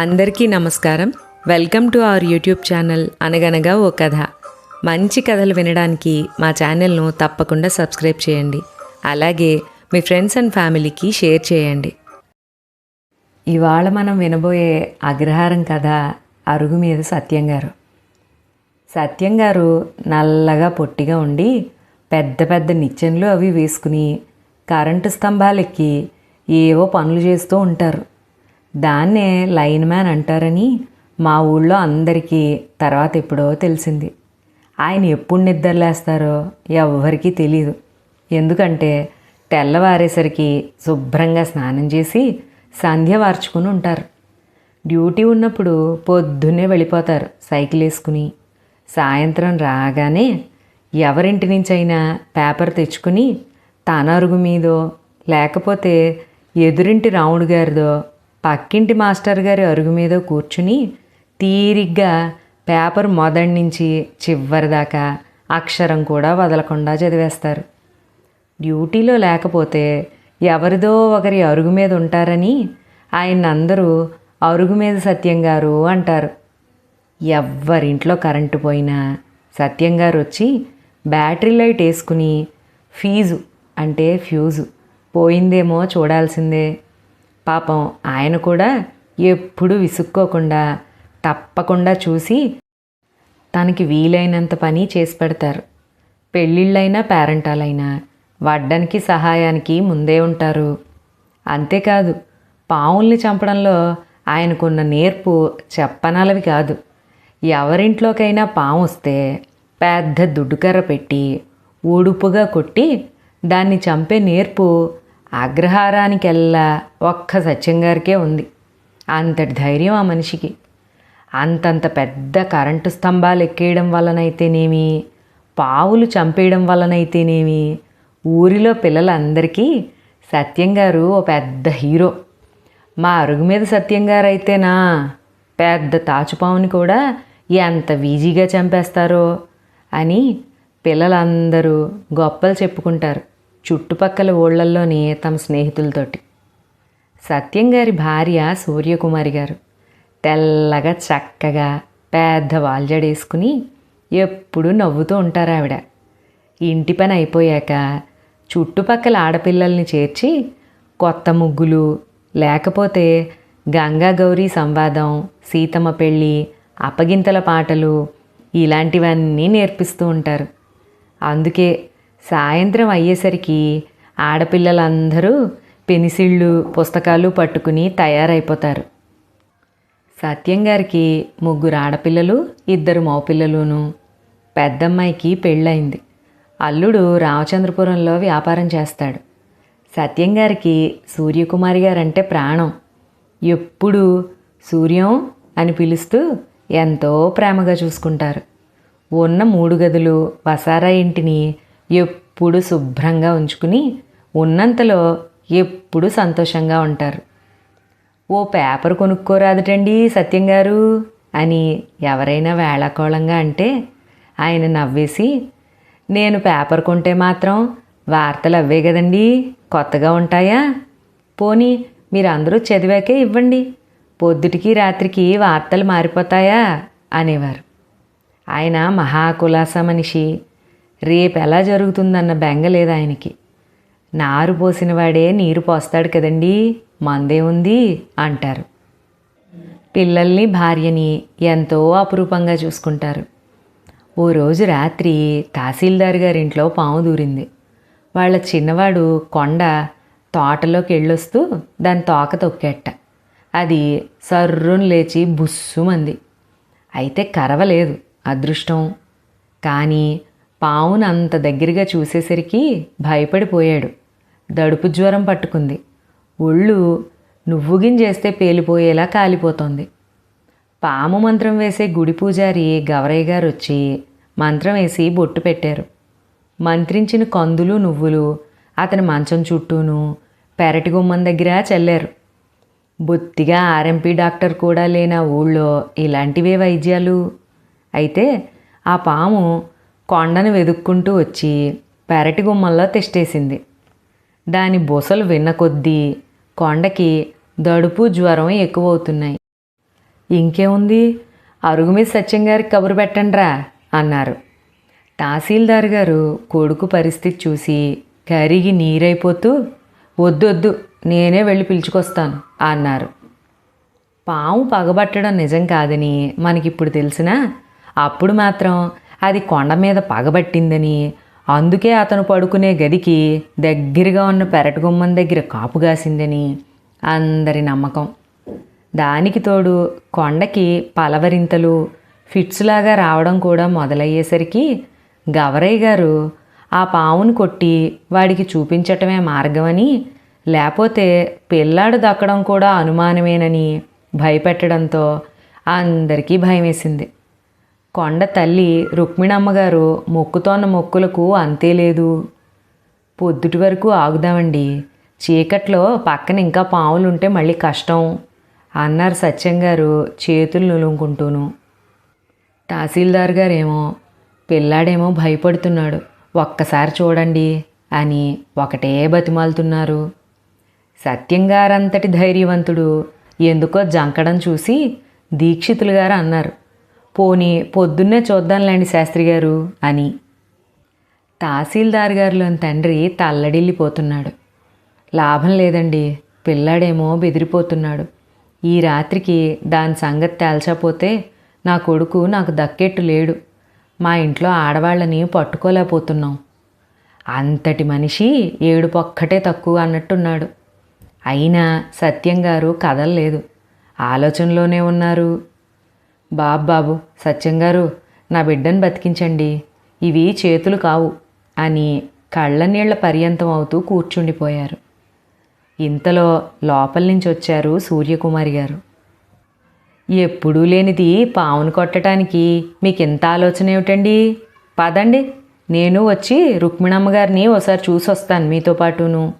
అందరికీ నమస్కారం. Welcome to our YouTube channel అనగనగా ఓ కథ. మంచి కథలు వినడానికి మా ఛానల్ను తప్పకుండా సబ్స్క్రైబ్ చేయండి. అలాగే మీ ఫ్రెండ్స్ అండ్ ఫ్యామిలీకి షేర్ చేయండి. ఇవాళ మనం వినబోయే అగ్రహారం కథ అరుగు మీద సత్యం గారు. సత్యం గారు నల్లగా పొట్టిగా ఉండి పెద్ద పెద్ద నిచ్చెనలు అవి వేసుకుని కరెంటు స్తంభాలెక్కి ఏవో పనులు చేస్తూ ఉంటారు. దాన్నే లైన్ మ్యాన్ అంటారని మా ఊళ్ళో అందరికీ తర్వాత ఎప్పుడో తెలిసింది. ఆయన ఎప్పుడు నిద్రలేస్తారో ఎవ్వరికీ తెలియదు ఎందుకంటే తెల్లవారేసరికి శుభ్రంగా స్నానం చేసి సంధ్య వార్చుకుని ఉంటారు. డ్యూటీ ఉన్నప్పుడు పొద్దున్నే వెళ్ళిపోతారు సైకిల్ వేసుకుని. సాయంత్రం రాగానే ఎవరింటి నుంచైనా పేపర్ తెచ్చుకుని తన అరుగు మీదో లేకపోతే ఎదురింటి రాముడు గారిదో పక్కింటి మాస్టర్ గారి అరుగు మీద కూర్చుని తీరిగ్గా పేపర్ మొదటి నుంచి చివరి దాకా అక్షరం కూడా వదలకుండా చదివేస్తారు. డ్యూటీలో లేకపోతే ఎవరిదో ఒకరి అరుగు మీద ఉంటారని ఆయన అందరూ అరుగు మీద సత్యం గారు అంటారు. ఎవ్వరింట్లో కరెంటు పోయినా సత్యం గారు వచ్చి బ్యాటరీ లైట్ వేసుకుని ఫీజు అంటే ఫ్యూజు పోయిందేమో చూడాల్సిందే. పాపం ఆయన కూడా ఎప్పుడు విసుక్కోకుండా తప్పకుండా చూసి తనకి వీలైనంత పని చేసి పెడతారు. పెళ్ళిళ్ళైనా పేరెంటాలైనా వడ్డానికి సహాయానికి ముందే ఉంటారు. అంతేకాదు పావుల్ని చంపడంలో ఆయనకున్న నేర్పు చెప్పనాలవి కాదు. ఎవరింట్లోకైనా పాము వస్తే పెద్ద దుడ్డుకర్ర పెట్టి ఊడుపుగా కొట్టి దాన్ని చంపే నేర్పు అగ్రహారానికెల్లా ఒక్క సత్యం గారికే ఉంది. అంతటి ధైర్యం ఆ మనిషికి. అంతంత పెద్ద కరెంటు స్తంభాలు ఎక్కేయడం వలనైతేనేమి? పావులు చంపేయడం వలనైతేనేమి? ఊరిలో పిల్లలందరికీ సత్యం గారు ఓ పెద్ద హీరో. మా అరుగు మీద సత్యం గారు అయితేనా పెద్ద తాచుపావుని కూడా ఎంత వీజీగా చంపేస్తారో అని పిల్లలందరూ గొప్పలు చెప్పుకుంటారు. చుట్టుపక్కల ఊళ్ళల్లోని తమ స్నేహితులతోటి. సత్యం గారి భార్య సూర్యకుమారి గారు తెల్లగా చక్కగా పెద్ద వాల్జడేసుకుని ఎప్పుడూ నవ్వుతూ ఉంటారు ఆవిడ. ఇంటి పని అయిపోయాక చుట్టుపక్కల ఆడపిల్లల్ని చేర్చి కొత్త ముగ్గులు లేకపోతే గంగా గౌరీ సంవాదం సీతమ్మ పెళ్ళి అప్పగింతల పాటలు ఇలాంటివన్నీ నేర్పిస్తూ ఉంటారు. అందుకే సాయంత్రం అయ్యేసరికి ఆడపిల్లలందరూ పెన్సిళ్ళు పుస్తకాలు పట్టుకుని తయారైపోతారు. సత్యం గారికి ముగ్గురు ఆడపిల్లలు ఇద్దరు మగపిల్లలును. పెద్దమ్మాయికి పెళ్ళయింది. అల్లుడు రామచంద్రపురంలో వ్యాపారం చేస్తాడు. సత్యం గారికి సూర్యకుమారి గారంటే ప్రాణం. ఎప్పుడు సూర్యం అని పిలుస్తూ ఎంతో ప్రేమగా చూసుకుంటారు. ఉన్న మూడు గదులు వసారా ఇంటిని ఎప్పుడు శుభ్రంగా ఉంచుకుని ఉన్నంతలో ఎప్పుడు సంతోషంగా ఉంటారు. ఓ పేపర్ కొనుక్కోరాదటండి సత్యం గారు అని ఎవరైనా వేళాకోళంగా అంటే ఆయన నవ్వేసి నేను పేపర్ కొంటే మాత్రం వార్తలు అవే కదండి కొత్తగా ఉంటాయా? పోనీ మీరందరూ చదివాకే ఇవ్వండి. పొద్దుటికి రాత్రికి వార్తలు మారిపోతాయా? అనేవారు. ఆయన మహాకులాస మనిషి. రేపు ఎలా జరుగుతుందన్న బెంగ లేదు ఆయనకి. నారు పోసిన వాడే నీరు పోస్తాడు కదండీ మందే ఉంది అంటారు. పిల్లల్ని భార్యని ఎంతో అపురూపంగా చూసుకుంటారు. ఓ రోజు రాత్రి తహసీల్దార్ గారింట్లో పాము దూరింది. వాళ్ళ చిన్నవాడు కొండ తోటలోకి వెళ్ళొస్తూ దాని తోక తొక్కేట. అది సర్రును లేచి బుస్సుమంది. అయితే కరవలేదు అదృష్టం. కానీ పావును అంత దగ్గరగా చూసేసరికి భయపడిపోయాడు. దడుపు జ్వరం పట్టుకుంది. ఒళ్ళు నువ్వుగింజేస్తే పేలిపోయేలా కాలిపోతోంది. పాము మంత్రం వేసే గుడి పూజారి గవరయ్య గారు వచ్చి మంత్రం వేసి బొట్టు పెట్టారు. మంత్రించిన కందులు నువ్వులు అతని మంచం చుట్టూను పెరటి గుమ్మం దగ్గర చల్లారు. బొత్తిగా ఆర్ఎంపీ డాక్టర్ కూడా లేన ఊళ్ళో ఇలాంటివే వైద్యాలు? అయితే ఆ పాము కొండను వెదుక్కుంటూ వచ్చి పెరటి గుమ్మంలో తెష్టేసింది. దాని బుసలు విన్న కొద్దీ కొండకి దడుపు జ్వరం ఎక్కువవుతున్నాయి. ఇంకేముంది? అరుగు మీద సత్యం గారికి కబురు పెట్టండిరా అన్నారు. తహసీల్దార్ గారు కొడుకు పరిస్థితి చూసి కరిగి నీరైపోతూ వద్దొద్దు నేనే వెళ్ళి పిలుచుకొస్తాను అన్నారు. పాము పగబట్టడం నిజం కాదని మనకిప్పుడు తెలిసినా అప్పుడు మాత్రం అది కొండ మీద పగబట్టిందని. అందుకే అతను పడుకునే గదికి దగ్గరగా ఉన్న పెరటగుమ్మం దగ్గర కాపుగాసిందని అందరి నమ్మకం. దానికి తోడు కొండకి పలవరింతలు ఫిట్స్లాగా రావడం కూడా మొదలయ్యేసరికి గవరయ్య గారు ఆ పావును కొట్టి వాడికి చూపించటమే మార్గమని లేకపోతే పిల్లాడు దక్కడం కూడా అనుమానమేనని భయపెట్టడంతో అందరికీ భయమేసింది. కొండ తల్లి రుక్మిణమ్మగారు మొక్కుతోన్న మొక్కులకు అంతే లేదు. పొద్దుటి వరకు ఆగుదామండి. చీకట్లో పక్కన ఇంకా పావులుంటే మళ్ళీ కష్టం అన్నారు సత్యం గారు చేతులు నులుముకుంటూను తహసీల్దార్ గారేమో పిల్లాడేమో భయపడుతున్నాడు. ఒక్కసారి చూడండి అని ఒకటే బతిమాలుతున్నారు. సత్యం గారంతటి ధైర్యవంతుడు ఎందుకో జంకడం చూసి దీక్షితులు గారు అన్నారు. పోనీ పొద్దున్నే చూద్దాంలేండి శాస్త్రి గారు అని. తహసీల్దార్ గారిలోని తండ్రి తల్లడిల్లిపోతున్నాడు. లాభం లేదండి పిల్లాడేమో బెదిరిపోతున్నాడు. ఈ రాత్రికి దాని సంగతి తేల్చపోతే నా కొడుకు నాకు దక్కెట్టు లేడు. మా ఇంట్లో ఆడవాళ్ళని పట్టుకోలేకపోతున్నాం. అంతటి మనిషి ఏడుపొక్కటే తక్కువ అన్నట్టున్నాడు. అయినా సత్యం గారు కదలలేదు. ఆలోచనలోనే ఉన్నారు. బాబ్బాబు బాబు సత్యం గారు నా బిడ్డను బతికించండి. ఇవి చేతులు కావు అని కళ్ళనీళ్ళ పర్యంతం అవుతూ కూర్చుండిపోయారు. ఇంతలో లోపల నుంచి వచ్చారు సూర్యకుమారి గారు. ఎప్పుడూ లేనిది పావును కొట్టడానికి మీకు ఇంత ఆలోచన ఏమిటండి? పదండి నేను వచ్చి రుక్మిణమ్మ గారిని ఒకసారి చూసి వస్తాను మీతో పాటును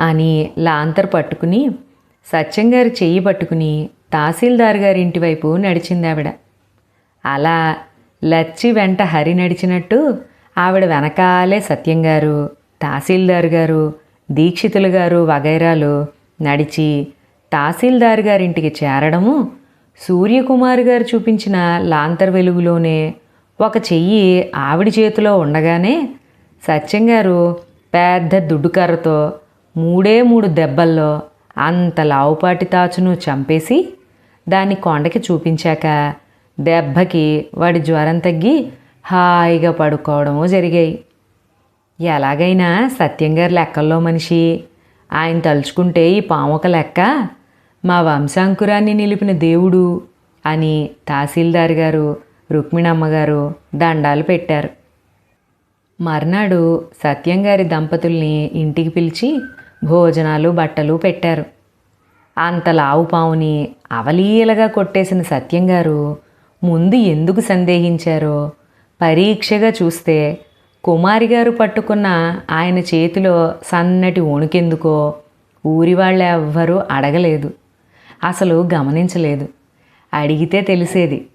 అని లాంతర్ పట్టుకుని సత్యం గారి చెయ్యి పట్టుకుని తహసీల్దార్ గారి ఇంటి వైపు నడిచింది ఆవిడ అలా లచ్చి వెంట హరి నడిచినట్టు ఆవిడ వెనకాలే సత్యం గారు తహసీల్దార్ గారు దీక్షితులు గారు వగైరాలు నడిచి తహసీల్దార్ గారింటికి చేరడము సూర్యకుమార్ గారు చూపించిన లాంతర్ వెలుగులోనే ఒక చెయ్యి ఆవిడ చేతిలో ఉండగానే సత్యం గారు పెద్ద దుడ్డుకర్రతో మూడే మూడు దెబ్బల్లో అంత లావుపాటి తాచును చంపేసి దాన్ని కొండకి చూపించాక దెబ్బకి వాడి జ్వరం తగ్గి హాయిగా పడుకోవడము జరిగాయి. ఎలాగైనా సత్యంగారు లెక్కల్లో మనిషి. ఆయన తలుచుకుంటే ఈ పాముక లెక్క మా వంశాంకురాన్ని నిలిపిన దేవుడు అని తహసీల్దార్ గారు రుక్మిణమ్మ గారు దండాలు పెట్టారు. మర్నాడు సత్యంగారి దంపతుల్ని ఇంటికి పిలిచి భోజనాలు బట్టలు పెట్టారు. అంత లావు పావుని అవలీలగా కొట్టేసిన సత్యం గారు ముందు ఎందుకు సందేహించారో పరీక్షగా చూస్తే కుమారి గారు పట్టుకున్న ఆయన చేతిలో సన్నటి వణుకెందుకో ఊరి వాళ్ళు ఎవ్వరూ అడగలేదు. అసలు గమనించలేదు. అడిగితే తెలిసేది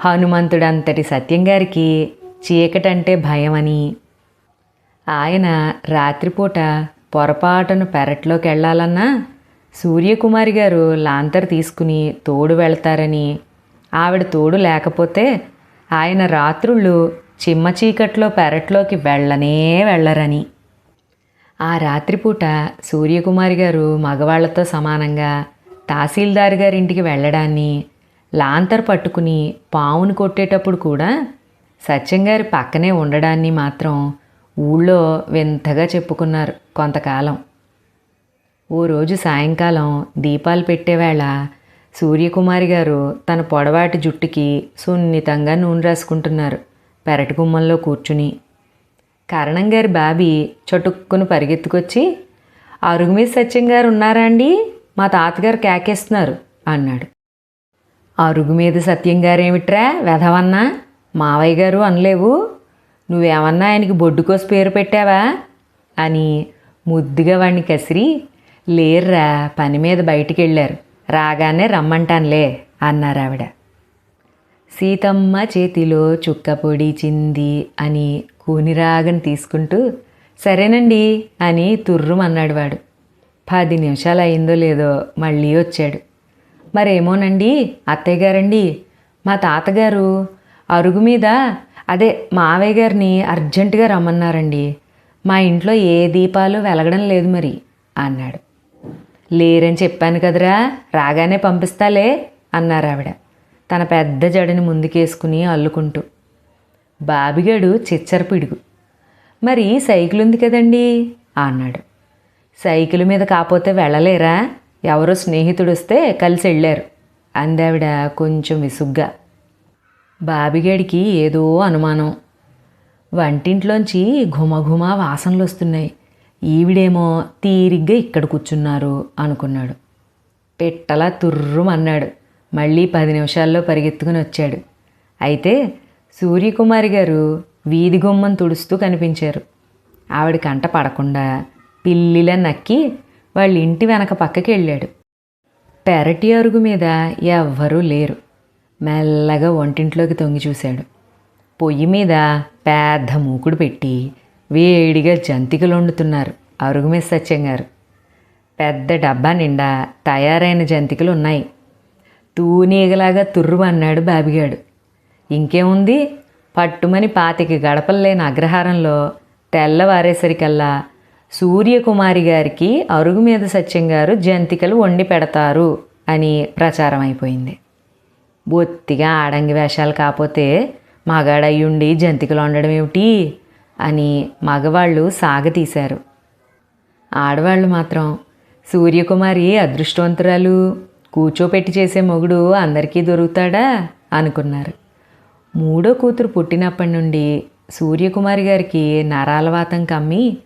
హనుమంతుడంతటి సత్యం గారికి చీకటంటే భయమని. ఆయన రాత్రిపూట పొరపాటును పెరట్లోకి వెళ్ళాలన్నా సూర్యకుమారి గారు లాంతర్ తీసుకుని తోడు వెళ్తారని. ఆవిడ తోడు లేకపోతే ఆయన రాత్రుళ్ళు చిమ్మ చీకట్లో పెరట్లోకి వెళ్ళనే వెళ్ళరని. ఆ రాత్రిపూట సూర్యకుమారి గారు మగవాళ్ళతో సమానంగా తహసీల్దార్ గారింటికి వెళ్ళడాన్ని లాంతర్ పట్టుకుని పావును కొట్టేటప్పుడు కూడా సత్యం గారి పక్కనే ఉండడాన్ని మాత్రం ఊళ్ళో వింతగా చెప్పుకున్నారు కొంతకాలం. ఓ రోజు సాయంకాలం దీపాలు పెట్టేవేళ సూర్యకుమారి గారు తన పొడవాటి జుట్టుకి సున్నితంగా నూనె రాసుకుంటున్నారు పెరటి గుమ్మంలో కూర్చుని. కరణం గారి బాబీ చటుక్కును పరిగెత్తుకొచ్చి అరుగు మీద సత్యం గారు ఉన్నారా అండి? మా తాతగారు కేకేస్తున్నారు అన్నాడు. అరుగు మీద సత్యం గారేమిట్రా వెధవన్నా? మావయ్య గారు అనలేవు? నువ్వేమన్నా ఆయనకి బొడ్డుకోసి పేరు పెట్టావా? అని ముద్దుగా వాడిని కసిరి లేర్రా పని మీద బయటికి వెళ్ళారు రాగానే రమ్మంటానులే అన్నారు ఆవిడ. సీతమ్మ చేతిలో చుక్క పొడి చింది అని కూనిరాగని తీసుకుంటూ సరేనండి అని తుర్రుమన్నాడు వాడు. పది నిమిషాలు అయిందో లేదో మళ్ళీ వచ్చాడు. మరేమోనండి అత్తయ్య గారండి మా తాతగారు అరుగు మీద అదే మావయ్య గారిని అర్జెంటుగా రమ్మన్నారండి. మా ఇంట్లో ఏ దీపాలు వెలగడం లేదు మరి అన్నాడు. లేరని చెప్పాను కదరా. రాగానే పంపిస్తాలే అన్నారు ఆవిడ. తన పెద్ద జడని ముందుకేసుకుని అల్లుకుంటూ. బాబిగాడు చిచ్చర పిడుగు మరి సైకిల్ ఉంది కదండి అన్నాడు. సైకిల్ మీద కాపోతే వెళ్ళలేరా? ఎవరో స్నేహితుడు వస్తే కలిసి వెళ్ళారు అందావిడ కొంచెం విసుగ్గా. బాబిగాడికి ఏదో అనుమానం. వంటింట్లోంచి ఘుమఘుమ వాసనలు వస్తున్నాయి ఈవిడేమో తీరిగ్గా ఇక్కడ కూర్చున్నారు అనుకున్నాడు. పిట్టలా తుర్రుమన్నాడు మళ్ళీ పది నిమిషాల్లో పరిగెత్తుకుని వచ్చాడు. అయితే సూర్యకుమారి గారు వీధి గుమ్మం తుడుస్తూ కనిపించారు. ఆవిడ కంట పడకుండా పిల్లిలా నక్కి వాళ్ళ ఇంటి వెనక పక్కకి వెళ్ళాడు. పెరటి అరుగు మీద ఎవ్వరూ లేరు. మెల్లగా వంటింట్లోకి తొంగి చూశాడు. పొయ్యి మీద పెద్ద మూకుడు పెట్టి వేడిగా జంతికలు వండుతున్నారు. అరుగు మీద సత్యం గారు. పెద్ద డబ్బా నిండా తయారైన జంతికలు ఉన్నాయి. తూనీగలాగా తుర్రు అన్నాడు బాబిగాడు. ఇంకేముంది? పట్టుమని పాతికి గడపలేని అగ్రహారంలో తెల్లవారేసరికల్లా సూర్యకుమారి గారికి అరుగు మీద సత్యం గారు జంతికలు వండి పెడతారు అని ప్రచారం అయిపోయింది బొత్తిగా ఆడంగి వేషాలు కాకపోతే మగాడయ్యుండి జంతికలు వండడం ఏమిటి అని మగవాళ్ళు సాగతీశారు. ఆడవాళ్ళు మాత్రం సూర్యకుమారి అదృష్టవంతురాలు కూర్చోపెట్టి చేసే మొగుడు అందరికీ దొరుకుతాడా అనుకున్నారు. మూడో కూతురు పుట్టినప్పటి నుండి సూర్యకుమారి గారికి నరాలవాతం కమ్మి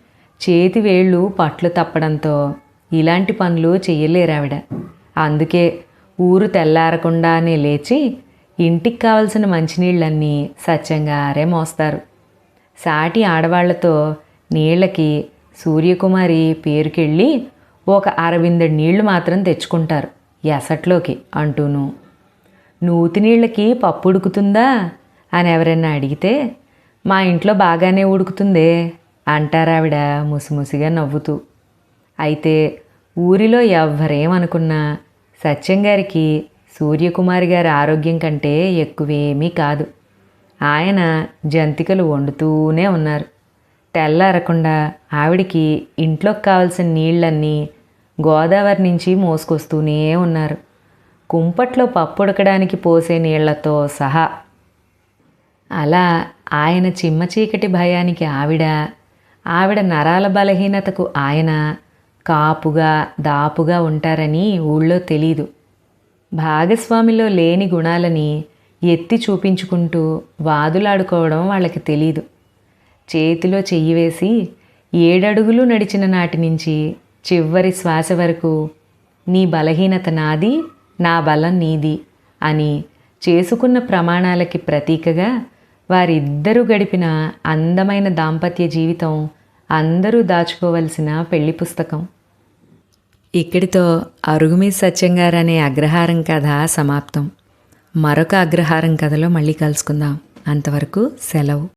చేతి వేళ్ళు పట్లు తప్పడంతో ఇలాంటి పనులు చేయలేరావిడ అందుకే ఊరు తెల్లారకుండానే లేచి ఇంటికి కావలసిన మంచినీళ్ళన్నీ సత్యంగారే మోస్తారు. సాటి ఆడవాళ్ళతో నీళ్ళకి సూర్యకుమారి పేరుకెళ్ళి ఒక అరవిందడి నీళ్ళు మాత్రం తెచ్చుకుంటారు ఎసట్లోకి అంటూను. నూతి నీళ్ళకి పప్పు ఉడుకుతుందా అని ఎవరైనా అడిగితే మా ఇంట్లో బాగానే ఉడుకుతుందే అంటారావిడ ముసిముసిగా నవ్వుతూ. అయితే ఊరిలో ఎవ్వరేమనుకున్నా సత్యం గారికి సూర్యకుమారి గారి ఆరోగ్యం కంటే ఎక్కువేమీ కాదు. ఆయన జంతికలు వండుతూనే ఉన్నారు. తెల్లారకుండా ఆవిడికి ఇంట్లోకి కావాల్సిన నీళ్ళన్నీ గోదావరి నుంచి మోసుకొస్తూనే ఉన్నారు. కుంపట్లో పప్పు ఉడకడానికి పోసే నీళ్ళతో సహా. అలా ఆయన చిమ్మ చీకటి భయానికి ఆవిడ ఆవిడ నరాల బలహీనతకు ఆయన కాపుగా దాపుగా ఉంటారని ఊళ్ళో తెలీదు. భాగస్వామిలో లేని గుణాలని ఎత్తి చూపించుకుంటూ వాదులాడుకోవడం వాళ్ళకి తెలీదు. చేతిలో చెయ్యి వేసి ఏడడుగులు నడిచిన నాటి నుంచి చివరి శ్వాస వరకు నీ బలహీనత నాది నా బలం నీది అని చేసుకున్న ప్రమాణాలకి ప్రతీకగా వారిద్దరూ గడిపిన అందమైన దాంపత్య జీవితం అందరూ దాచుకోవలసిన పెళ్ళి పుస్తకం. ఇక్కడితో అరుగుమీ సత్యంగారనే అగ్రహారం కథ సమాప్తం. మరొక అగ్రహారం కథలో మళ్ళీ కలుసుకుందాం. అంతవరకు సెలవు.